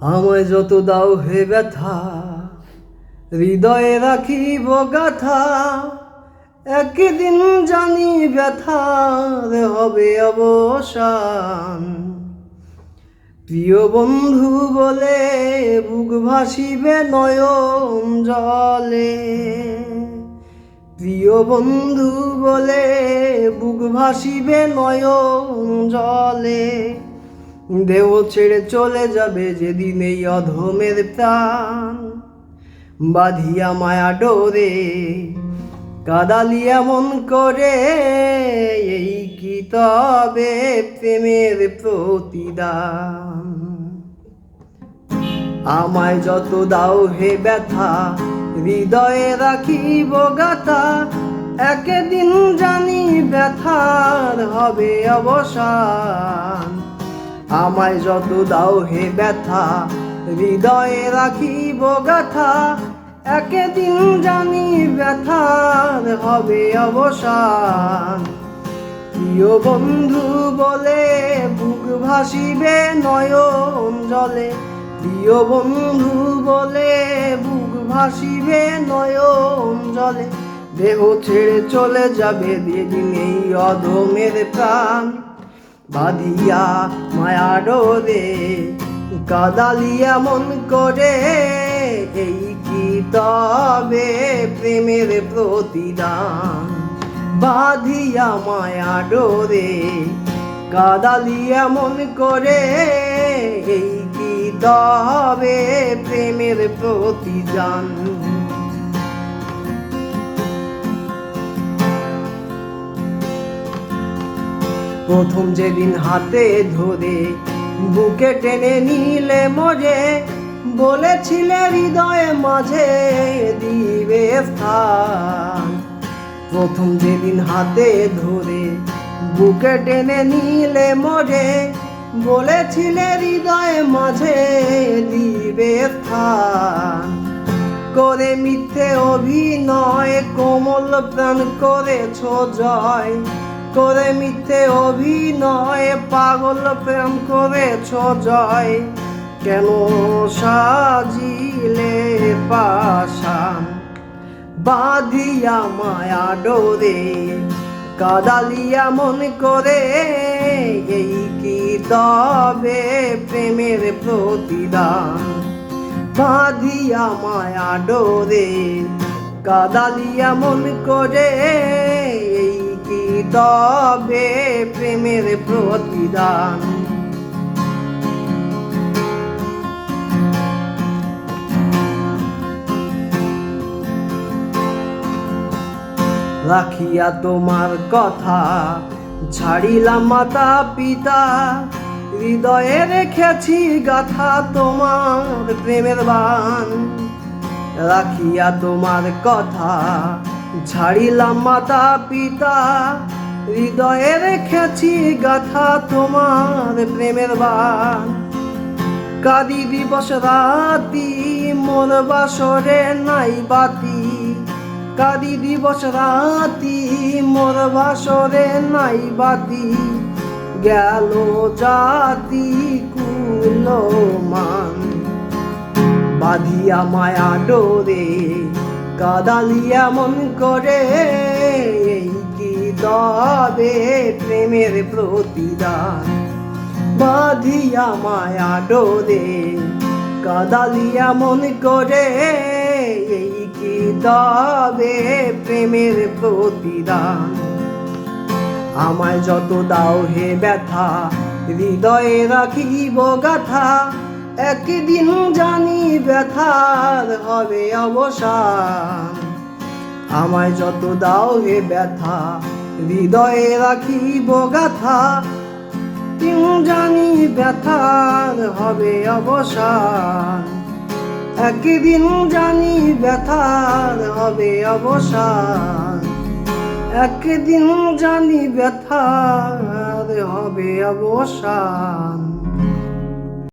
আমায় যত দাও হে ব্যথা, হৃদয়ে রাখিব গাথা। একদিন জানি ব্যথার হবে অবসান। প্রিয় বন্ধু বলে, বুক ভাসিবে নয়ন জলে। প্রিয় বন্ধু বলে, বুক ভাসিবে নয়ন জলে। দেহ ছেড়ে চলে যাবে যেদিন এই অধমের প্রাণ। বাঁধিয়া মায়া ডোরে, কাদালি এমন করে, এই কি তবে প্রেমের প্রতিদান? আমায় যত দাও হে ব্যথা, হৃদয়ে রাখিব গাথা, একদিন জানি ব্যথার হবে অবসান। আমায় যত দাও হে ব্যথা, হৃদয়ে রাখিব গাথা। একদিন জানি ব্যথার হবে অবসান। প্রিয় বন্ধু বলে, বুক ভাসিবে নয়ন জলে। প্রিয় বন্ধু বলে, বুক ভাসিবে নয়ন জলে। দেহ ছেড়ে চলে যাবে, যেদিন এই অধমের প্রাণ। বাঁধিয়া মায়া ডোরে, কাদালি মন করে। এই কি তবে প্রেমের প্রতিদান? বাঁধিয়া মায়া ডোরে, কাদালি মন করে। এই কি তবে প্রেমের প্রতিদান? প্রথম যেদিন হাতে ধরে বুকে টেনে নিলে মজে, বলেছিলে হৃদয়ে মাঝে দিবে স্থান। প্রথম যেদিন হাতে ধরে বুকে টেনে নিলে মজে, বলেছিলে হৃদয়ে মাঝে দিবে স্থান। করে মিথ্যে অভিনয়, কোমল প্রাণ করেছ জয় করে মিথ্যে অভিনয়, পাগল প্রেম করেছ জয়। কেন সাজিলে পাশান বাঁধিয়া মায়া ডোরে, কাদালিয়া মন করে। এই কি তবে প্রেমের প্রতিদান? বাঁধিয়া মায়া ডোরে, কাদালিয়া মন করে। তবে প্রেমের প্রতিদান। রাখিয়া তোমার কথা ছাড়িলাম মাতা পিতা, হৃদয়ে রেখেছি গাথা তোমার প্রেমের বান রাখিয়া তোমার কথা ছাড়িলাম মাতা পিতা হৃদয়ে রেখেছি গাথা তোমার প্রেমের বান। কাদি দিবস রাতি মোর বাসরে নাই বাতি। কাদি দিবস রাতি মোর বাসরে নাই বাতি। গেল জাতি কুল মান। বাঁধিয়া মায়া ডোরে কাদালিয়া মন করে। তবে প্রেমের প্রতিদান। বাঁধিয়া মায়া ডোরে কাদালিয়া মন করে, এই কি তবে প্রেমের প্রতিদান? আমায় যত দাও হে ব্যথা, হৃদয়ে রাখিব গাথা। একদিন জানি ব্যথার হবে অবসান। আমায় যত দাও হে ব্যথা হৃদয়ে রাখিব গাথা। কেউ জানি ব্যথার হবে অবসান। একদিন জানি ব্যথার হবে অবসান। একদিন জানি ব্যথার হবে অবসান।